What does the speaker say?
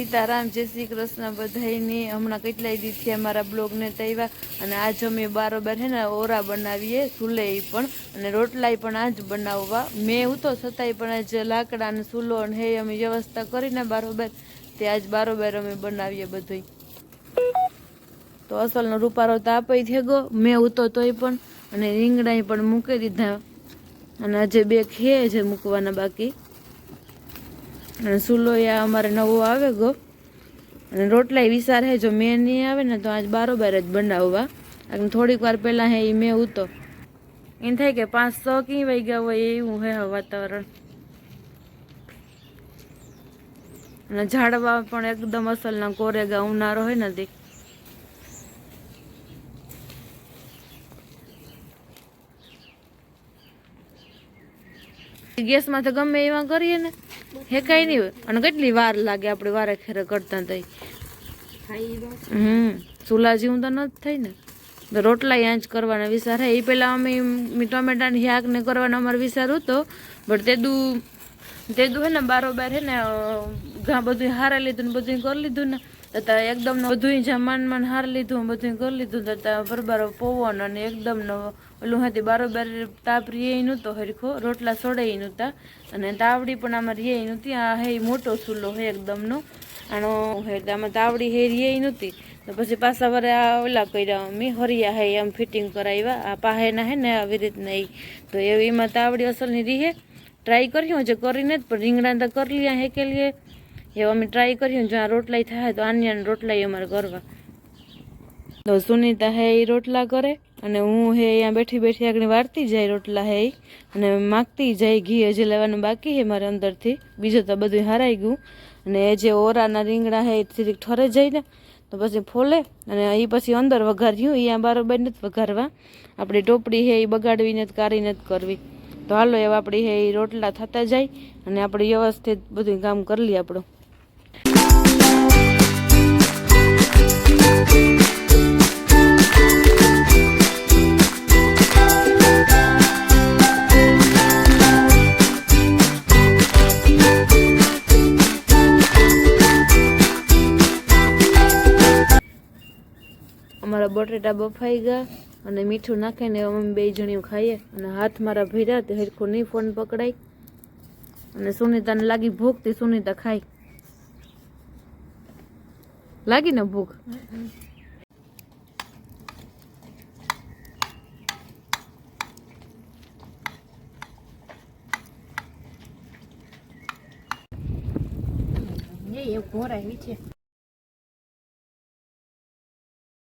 સીતારામ, જય શ્રી કૃષ્ણ બધાયની. હમણાં કેટલાય દીથી અમારા બ્લોગને તૈવા અને આજ અમે બારોબાર હે ને ઓરા બનાવીએ, સુલે પણ અને રોટલાય પણ આજ બનાવવા. મેં હું તો છતાંય પણ આજ લાકડા અને સુલો અને હે અમે વ્યવસ્થા કરીને બારોબાર તે આજ બારોબાર અમે બનાવીએ બધુંય. તો અસલનો રૂપારો તો આપે થેગો મેં ઉતો તોય પણ અને રીંગણાય પણ મૂકી દીધા. અને આજે બે ખે છે મૂકવાના બાકી. અને સુલોયા અમારે નવો આવે ગો. અને રોટલાય વિસાર હે, જો મેં નહીં આવે ને તો આજ બારોબાર જ બનાવવા. અને થોડીક વાર પહેલાં હે એ મેં ઉતો. એમ થાય કે પાંચ સો કી વહી ગયા હોય એવું હે વાતાવરણ. અને ઝાડવા પણ એકદમ અસલના કોરેગા ઉનારો હોય નથી ગેસમાં તો ગમે એવા કરીએ ને. હેકાય નહીં હોય. અને કેટલી વાર લાગે આપણે વારે ખેરે કરતા તઈ? હમ. ચૂલા જેવું તો નથી થઈ ને. રોટલા યાં જ કરવાના વિચાર હે. એ પહેલાં અમે ટમેટાની શાક ને કરવાનો અમારો વિચાર હતો. બટ તેદું તેદું હે ને બારોબાર હે ને ઘણા બધું હારા લીધું ને બધું કરી લીધું ને તથા એકદમ બધું માન હાર લીધું બધું કરી લીધું તથા બરબારો પવન અને એકદમ ઓલું હતી બારોબાર તાપ રીએ નહોતો હરખો, રોટલા સોડાઈ નહોતા અને તાવડી પણ આમાં રીએ નહોતી આ હે મોટો ચૂલો હે એકદમનો આનો હે આમાં તાવડી હે રીએ નહોતી તો પછી પાછા વરે આ ઓલા કર્યા, મેં હરિયા હે એમ ફિટિંગ કરાવ્યા આ પાહેના હે ને આવી રીતના એ તો એમાં તાવડી અસલની રીહે ટ્રાય કર્યું છે કરીને જ પણ રીંગણા તો કરી લીયા હે કે લીએ એવું અમે ટ્રાય કર્યું જો આ રોટલાય થાય તો આની રોટલાય અમારે કરવા. તો સુનિતા હે એ રોટલા કરે, અને હું હે અહીંયા બેઠી બેઠી આગળ વાળતી જાય રોટલા હે. અને માગતી જાય ઘી હજી લેવાનું બાકી હે મારે અંદરથી. બીજું તો બધું હારાઈ ગયું. અને એ જે ઓરાના રીંગણા હે એ સીધી ઠરે જાય તો પછી ફોલે, અને એ પછી અંદર વઘાર્યું અહીંયા બારોબાર નથી વઘારવા. આપણી ટોપડી હે એ બગાડવી નથી કાઢીને જ કરવી. તો હાલો એવા આપણી હે રોટલા થતા જાય અને આપણે વ્યવસ્થિત બધું કામ કરી લઈએ આપણું. અમારા બટેટા બફાઈ ગયા. અને મીઠું નાખીને અમે બે જણીઓ ખાઈએ. અને હાથ મારા ભર્યા તે હરખું નહીં ફોન પકડાય. અને સુનિતાને લાગી ભૂખ, તે સુનીતા ખાય. લાગી ને ભૂખ? એ ઘોરાય છે